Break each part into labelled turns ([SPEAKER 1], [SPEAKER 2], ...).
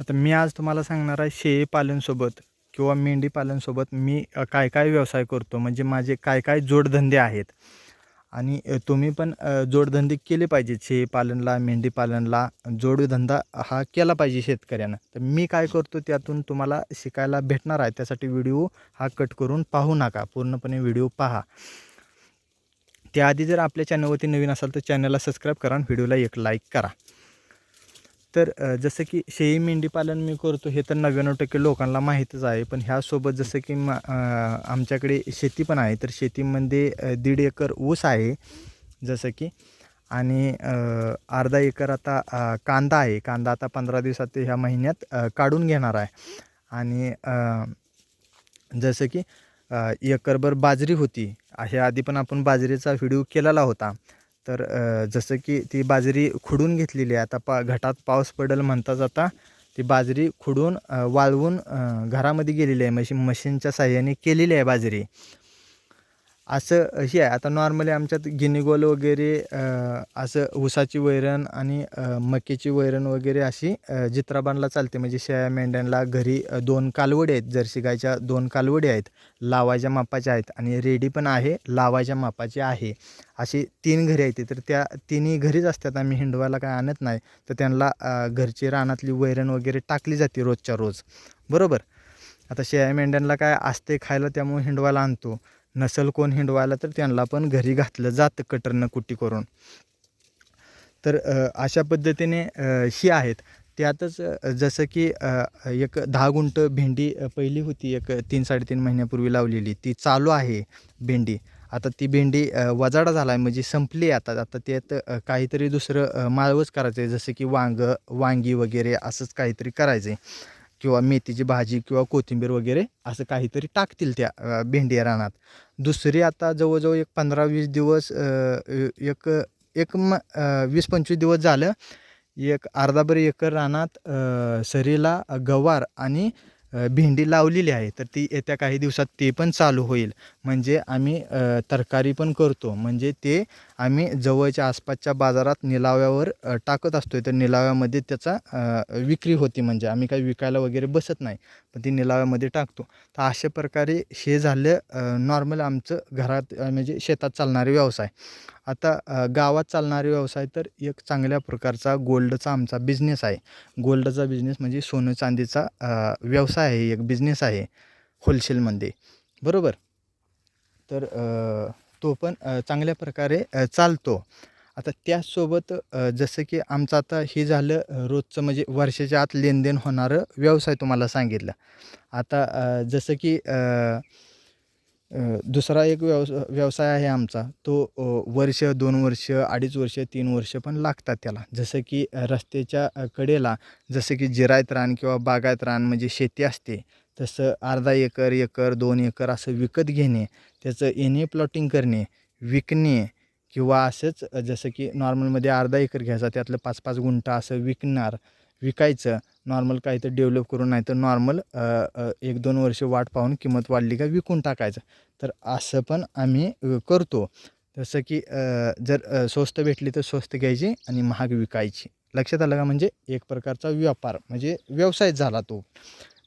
[SPEAKER 1] आता मी आज तुम्हाला सांगणार आहे शेळी पालनसोबत किंवा मेंढी पालनसोबत मी काय काय व्यवसाय करतो. म्हणजे माझे काय काय जोडधंदे आहेत. आणि तुम्ही पण जोडधंदे केले पाहिजे शेळी पालनला मेंढी पालनला. जोडधंदा हा केला पाहिजे शेतकऱ्यानं. तर मी काय करतो त्यातून तुम्हाला शिकायला भेटणार आहे. त्यासाठी व्हिडिओ हा कट करून पाहू नका. पूर्णपणे व्हिडिओ पहा. त्याआधी जर आपल्या चॅनलवरती नवीन असाल तर चॅनलला सबस्क्राईब करा आणि व्हिडिओला एक लाईक करा. तर जसं की शेळी मेंढी पालन मी करतो हे तर नव्याण्णव टक्के लोकांना माहीतच आहे. पण ह्यासोबत जसं की मा आमच्याकडे शेती पण आहे. तर शेतीमध्ये दीड एकर ऊस आहे जसं की. आणि अर्धा एकर आता कांदा आहे. कांदा आता पंधरा दिवसात ह्या महिन्यात काढून घेणार आहे. आणि जसं की एकरभर बाजरी होती. ह्या आधी पण आपण बाजरीचा व्हिडिओ केलेला होता. तर जसं की ती बाजरी खुडून घेतलेली आहे. आता पा घटात पाऊस पडेल म्हणता आता ती बाजरी खुडून वाळवून घरामध्ये गेलेली आहे. मशीन मशीनच्या साह्याने केलेली आहे बाजरी. असं हे आहे. आता नॉर्मली आमच्यात गिनीगोल वगैरे असं ऊसाची वैरण आणि मक्याची वैरण वगैरे अशी अ, चालते. म्हणजे शेळ्या मेंढ्यांना घरी दोन कालवडी आहेत. जर्सी गायच्या दोन कालवडी आहेत. लावायच्या मापाच्या आहेत. आणि रेडी पण आहे. लावायच्या मापाची आहे. अशी तीन घरी आहेत. तर त्या तिन्ही घरीच असतात. आम्ही हिंडवायला काय आणत नाही. तर त्यांना घरची रानातली वैरण वगैरे टाकली जाते रोजच्या रोज. बरोबर? आता शेळ्या मेंढ्यांना काय असते खायला त्यामुळे हिंडवायला आणतो. नसल कोण हिंडवायला तर त्यांना पण घरी घातलं जातं कटरनं कुट्टी करून. तर अशा पद्धतीने ही आहेत. त्यातच जसं की एक दहा गुंट भेंडी पहिली होती एक तीन साडेतीन महिन्यापूर्वी लावलेली. ती चालू आहे भेंडी. आता ती भेंडी वजाडा झाला आहे म्हणजे संपली आहे आता. आता त्यात काहीतरी दुसरं माळवच करायचं आहे जसं की वांगं वांगी वगैरे असंच काहीतरी करायचं आहे किंवा मेथीची भाजी किंवा कोथिंबीर वगैरे असं काहीतरी टाकतील त्या भेंडी रानात. दुसरी आता जवळजवळ एक पंधरा वीस दिवस एक एक म वीस पंचवीस दिवस झालं एक अर्धाभर एकर रानात सरीला गवार आणि भेंडी लावलेली आहे. तर ती येत्या काही दिवसात ते पण चालू होईल. म्हणजे आम्ही तरकारी पण करतो. म्हणजे ते आम्ही जवळच्या आसपासच्या बाजारात निलाव्यावर टाकत असतो तर निलाव्यामध्ये त्याचा विक्री होती म्हणजे. आम्ही काही विकायला वगैरे बसत नाही पण ती निलाव्यामध्ये टाकतो. तर अशा प्रकारे हे झालं नॉर्मल आमचं घरात म्हणजे शेतात चालणारे व्यवसाय. आता गावात चालणारे व्यवसाय तर एक चांगल्या प्रकारचा गोल्डचा आमचा बिझनेस आहे. गोल्डचा बिझनेस म्हणजे सोनं चांदीचा व्यवसाय आहे. एक बिझनेस आहे होलसेलमध्ये बरोबर? तर तो पण चांगल्या प्रकारे चालतो. आता त्याचसोबत जसं की आमचं आता हे झालं रोजचं म्हणजे वर्षाच्या आत लेनदेन होणारं व्यवसाय तुम्हाला सांगितलं. आता जसं की दुसरा एक व्यवस व्यवसाय आहे आमचा. तो वर्ष दोन वर्ष अडीच वर्ष तीन वर्ष पण लागतात त्याला. जसं की रस्त्याच्या कडेला जसं की जिरायत रान किंवा बागायत रान म्हणजे शेती असते. तसं अर्धा एकर एकर दोन एकर असं विकत घेणे त्याचं एने प्लॉटिंग करणे विकणे किंवा असंच जसं की नॉर्मलमध्ये अर्धा एकर घ्यायचा त्यातलं पाच पाच गुंठा असं विकणार विकायचं नॉर्मल काही तर डेव्हलप करून नाही तर नॉर्मल एक दोन वर्ष वाट पाहून किंमत वाढली का विकून टाकायचं. तर असं पण आम्ही करतो. जसं की जर स्वस्त भेटली तर स्वस्त घ्यायची आणि महाग विकायची. लक्षात आलं का? म्हणजे एक प्रकारचा व्यापार म्हणजे व्यवसाय झाला तो.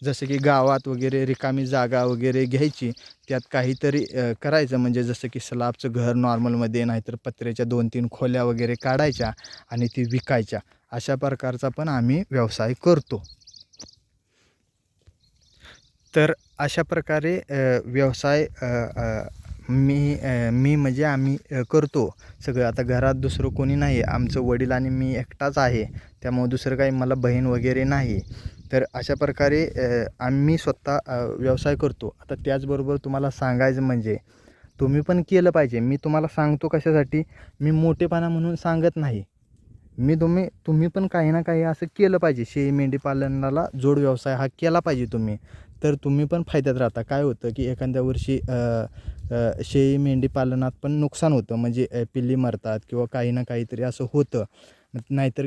[SPEAKER 1] जसं की गावात वगैरे रिकामी जागा वगैरे घ्यायची त्यात काहीतरी करायचं. म्हणजे जसं की स्लाबचं घर नॉर्मलमध्ये नाहीतर पत्र्याच्या दोन तीन खोल्या वगैरे काढायच्या आणि ती विकायच्या. अशा प्रकारचा पण आम्ही व्यवसाय करतो. तर अशा प्रकारे व्यवसाय मी मी म्हणजे आम्ही करतो. सगळं आता घरात दुसरं कोणी नाही आहे. आमचं वडील आणि मी एकटाच आहे. त्यामुळं दुसरं काही मला बहीण वगैरे नाही. तर अशा प्रकारे आम्ही स्वतः व्यवसाय करतो. आता त्याचबरोबर तुम्हाला सांगायचं म्हणजे तुम्ही पण केलं पाहिजे. मी तुम्हाला सांगतो कशासाठी. मी मोठेपणा म्हणून सांगत नाही. मी तुम्ही तुम्ही पण काही ना काही असं केलं पाहिजे. शेळी मेंढीपालनाला जोड व्यवसाय हा केला पाहिजे तुम्ही. तर तुम्ही पण फायद्यात राहता. काय होतं की एखाद्या वर्षी शेळी मेंढी पालनात पण नुकसान होतं. म्हणजे पिल्ली मरतात किंवा काही ना काहीतरी असं होतं. नाहीतर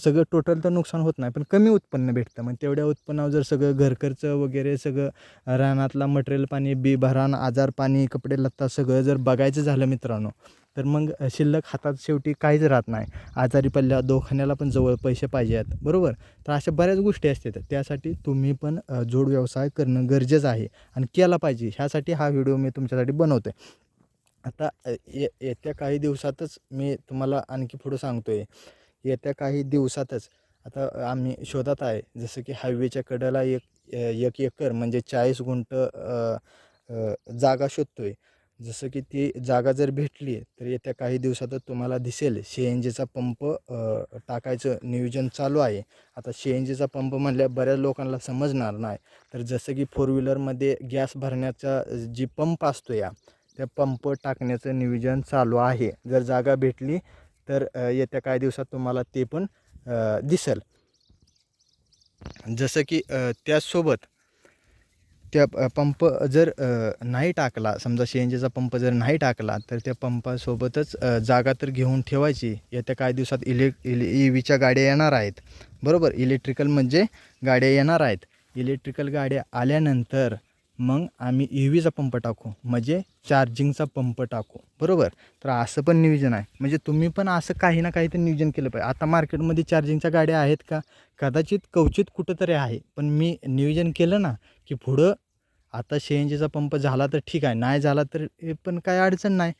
[SPEAKER 1] सगळं टोटल तर नुकसान होत नाही पण कमी उत्पन्न भेटतं. मग तेवढ्या उत्पन्नावर जर सगळं घरखर्च वगैरे सगळं रानातला मटेरियल पाणी बी भरान आजार पाणी कपडे लत्ता सगळं जर बघायचं झालं मित्रांनो तर मग शिल्लक हातात शेवटी काहीच राहत नाही. आजारी पडल्या दवाखान्याला पण जवळ पैसे पाहिजे आहेत बरोबर? तर अशा बऱ्याच गोष्टी असतात. त्यासाठी तुम्ही पण जोड व्यवसाय करणं गरजेचं आहे आणि केला पाहिजे. ह्यासाठी हा व्हिडिओ मी तुमच्यासाठी बनवतो आहे आता ये येत्या काही दिवसातच मी तुम्हाला आणखी पुढं सांगतो आहे येत्या काही दिवसातच आता आम्ही शोधात आहे. जसं की हायवेच्या कडेला एक एक एकर म्हणजे चाळीस गुंठ जागा शोधतो आहे जसं की ती जागा जर भेटली तर येत्या काही दिवसातच तुम्हाला दिसेल. सी एन जीचा पंप टाकायचं नियोजन चालू आहे. आता सी एन जीचा पंप म्हणल्या बऱ्याच लोकांना समजणार नाही. तर जसं की फोर व्हीलरमध्ये गॅस भरण्याचा जी पंप असतो या त्या पंप टाकण्याचं नियोजन चालू आहे. जर जागा भेटली तर येत्या काही दिवसात तुम्हाला ते पण दिसेल. जसं की त्यासोबत त्याचसोबत त्या पंप जर नाही टाकला समजा सी एन जीचा पंप जर नाही टाकला तर त्या पंपासोबतच जागा तर घेऊन ठेवायची. येत्या काही दिवसात इलेक् इले ई व्हीच्या गाड्या येणार आहेत. बरोबर? इलेक्ट्रिकल म्हणजे गाड्या येणार आहेत. इलेक्ट्रिकल गाड्या आल्यानंतर मग आम्ही ई व्हीचा पंप टाकू म्हणजे चार्जिंगचा पंप टाकू. बरोबर? तर असं पण नियोजन आहे. म्हणजे तुम्ही पण असं काही ना काही तर नियोजन केलं पाहिजे. आता मार्केटमध्ये चार्जिंगच्या गाड्या आहेत का? कदाचित कवचित कुठंतरी आहे. पण मी नियोजन केलं ना की पुढं आता सी एन जीचा पंप झाला तर ठीक आहे नाही झाला तर हे पण काय अडचण नाही.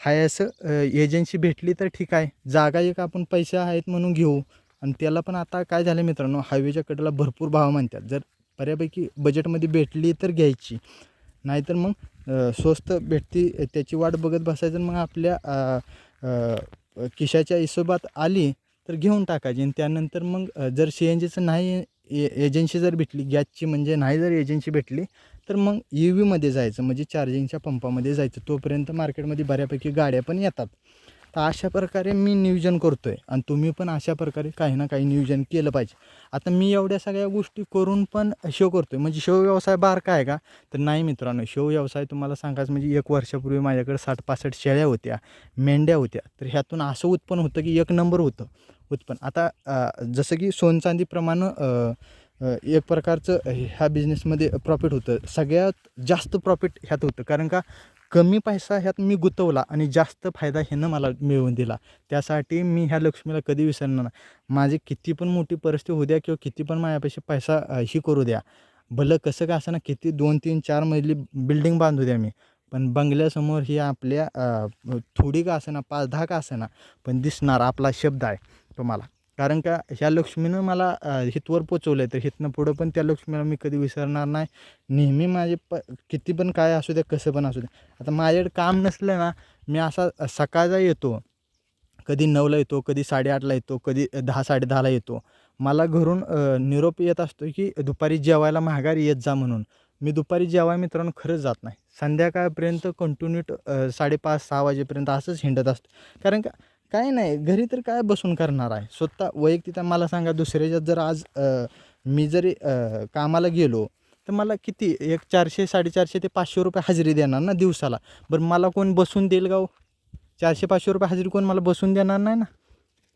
[SPEAKER 1] हाय असं एजन्सी भेटली तर ठीक आहे. जागा एक आपण पैसे आहेत म्हणून घेऊ. आणि त्याला पण आता काय झालं मित्रांनो हायवेच्या कडेला भरपूर भाव म्हणतात. जर बऱ्यापैकी बजेटमध्ये भेटली तर घ्यायची. नाहीतर मग स्वस्त भेटती त्याची वाट बघत बसायचं मग आपल्या किशाच्या हिशोबात आली तर घेऊन टाकायची. आणि त्यानंतर मग जर सी एन जीचं नाही ए एजन्सी जर भेटली गॅसची म्हणजे नाही जर एजन्सी भेटली तर मग ई व्हीमध्ये जायचं म्हणजे चार्जिंगच्या पंपामध्ये जायचं. तोपर्यंत मार्केटमध्ये बऱ्यापैकी गाड्या पण येतात. तर अशा प्रकारे मी नियोजन करतो आहे आणि तुम्ही पण अशा प्रकारे काही ना काही नियोजन केलं पाहिजे. आता मी एवढ्या सगळ्या गोष्टी करून पण शो करतो आहे म्हणजे शो व्यवसाय बारका आहे का? तर नाही मित्रांनो शो व्यवसाय तुम्हाला सांगायचं म्हणजे एक वर्षापूर्वी माझ्याकडे साठ पासष्ट शेळ्या होत्या मेंढ्या होत्या. तर ह्यातून असं उत्पन्न होतं की एक नंबर होतं. उत्पन्न. आता जसं की सोनचांदीप्रमाणे एक प्रकारचं ह्या बिझनेसमध्ये प्रॉफिट होतं. सगळ्यात जास्त प्रॉफिट ह्यात होतं. कारण का कमी पैसा ह्यात मी गुंतवला आणि जास्त फायदा ह्यानं मला मिळवून दिला. त्यासाठी मी ह्या लक्ष्मीला कधी विसरणार नाही. माझी किती पण मोठी परिस्थिती होऊ द्या किंवा किती पण माझ्यापाशी पैसा ही करू द्या. भलं कसं का असं ना किती दोन तीन चार मजली बिल्डिंग बांधू द्या मी. पण बंगल्यासमोर ही आपल्या थोडी का असेना पाच दहा का असेना पण दिसणार आपला शब्द आहे तुम्हाला कारण का ह्या लक्ष्मीनं मला हितवर पोचवलं आहे तर हितनं पुढं पण त्या लक्ष्मीला मी कधी विसरणार नाही. नेहमी माझे प किती पण काय असू द्या कसं पण असू द्या. आता माझ्याकडे काम नसलं ना मी असा सकाळचा येतो. कधी नऊला येतो कधी साडेआठला येतो कधी दहा साडेदहाला येतो. मला घरून निरोप येत असतो की दुपारी जेवायला माघारी येत जा म्हणून. मी दुपारी जेवाय मित्रांनो खरंच जात नाही. संध्याकाळपर्यंत कंटिन्यू साडेपाच सहा वाजेपर्यंत असंच हिंडत असतो. कारण का काय नाही घरी तर काय बसून करणार आहे? स्वतः वैयक्तिक मला सांगा दुसऱ्याच्यात जर आज मी जरी कामाला गेलो तर मला किती? एक चारशे साडेचारशे ते पाचशे रुपये हजेरी देणार ना दिवसाला? बरं मला कोण बसून देईल गाव? चारशे पाचशे रुपये हजेरी कोण मला बसून देणार नाही ना?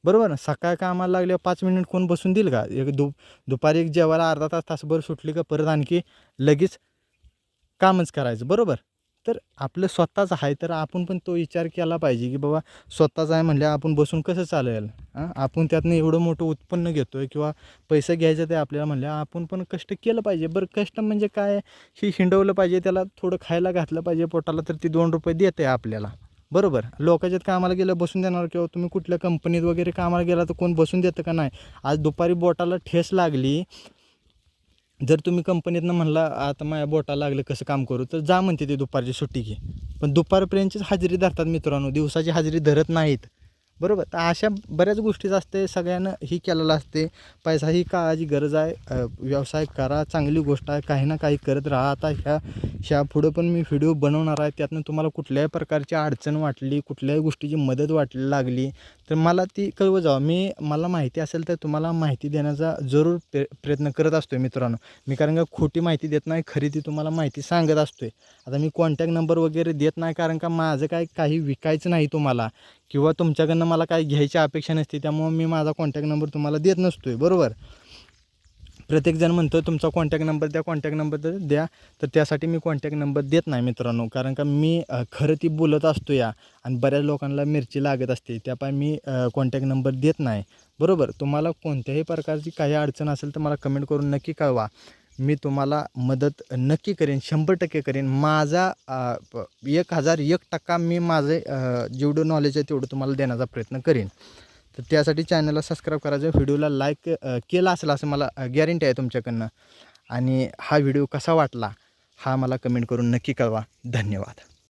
[SPEAKER 1] बरोबर ना? सकाळ कामाला लागल्यावर पाच मिनिट कोण बसून देईल का? एक दु दुपारी एक जेवायला अर्धा तास तासभर सुटली का परत आणखी लगेच कामच करायचं बरोबर? तर आपलं स्वतःच आहे तर आपण पण तो विचार केला पाहिजे की बाबा स्वतःच आहे म्हणल्या आपण बसून कसं चालेल? आपण त्यातनं एवढं मोठं उत्पन्न घेतो आहे किंवा पैसे घ्यायचं ते आपल्याला म्हणलं आपण पण कष्ट केलं पाहिजे. बरं कष्ट म्हणजे काय? हे हिंडवलं पाहिजे त्याला थोडं खायला घातलं पाहिजे पोटाला तर ती दोन रुपये देते आपल्याला. बरोबर? लोकांच्यात कामाला गेलं बसून देणार किंवा तुम्ही कुठल्या कंपनीत वगैरे कामाला गेला तर कोण बसून देतं का नाही? आज दुपारी बोटाला ठेस लागली जर तुम्ही कंपनीतनं म्हणला आता माझ्या बोटा लागलं कसं काम करू? तर जा म्हणते ते दुपारची सुट्टी घे. पण दुपारपर्यंतचीच हजेरी धरतात मित्रांनो. दिवसाची हजेरी धरत नाहीत. बरोबर. तर अशा बऱ्याच गोष्टीच असते. सगळ्यांना ही केलेलं असते. पैसा ही काळाची गरज आहे. व्यवसाय करा. चांगली गोष्ट आहे. काही ना काही करत राहा. आता ह्या ह्या पुढं पण मी व्हिडिओ बनवणार आहे. त्यातनं तुम्हाला कुठल्याही प्रकारची अडचण वाटली कुठल्याही गोष्टीची मदत वाटली लागली तर मला ती कळवत जावं. मी मला माहिती असेल तर तुम्हाला माहिती देण्याचा जरूर प्र प्रयत्न करत असतो आहे मित्रांनो. मी कारण का खोटी माहिती देत नाही खरी ती तुम्हाला माहिती सांगत असतो आहे आता मी कॉन्टॅक्ट नंबर वगैरे देत नाही कारण का माझं काय काही विकायचं नाही तुम्हाला. किंवा तुमच्याकडनं मला काही घ्यायची अपेक्षा नसते त्यामुळं मी माझा कॉन्टॅक्ट नंबर तुम्हाला देत नसतो आहे बरोबर प्रत्येकजण म्हणतो तुमचा कॉन्टॅक्ट नंबर द्या कॉन्टॅक्ट नंबर द्या. तर त्यासाठी मी कॉन्टॅक्ट नंबर देत नाही मित्रांनो. कारण का मी खरं ती बोलत असतो या आणि बऱ्याच लोकांना मिरची लागत असते त्यापाय मी कॉन्टॅक्ट नंबर देत नाही. बरोबर? तुम्हाला कोणत्याही प्रकारची काही अडचण असेल तर मला कमेंट करून नक्की कळवा. मी तुम्हाला मदत नक्की करेन शंभर टक्के करेन. माझा प- एक हजार एक टक्का मी माझे जेवढं नॉलेज आहे तेवढं तुम्हाला देण्याचा प्रयत्न करेन. तर त्यासाठी चॅनलला सबस्क्राईब करायचं व्हिडिओला लाईक केला असेल असं मला गॅरंटी आहे तुमच्याकडनं. आणि हा व्हिडिओ कसा वाटला हा मला कमेंट करून नक्की कळवा. धन्यवाद.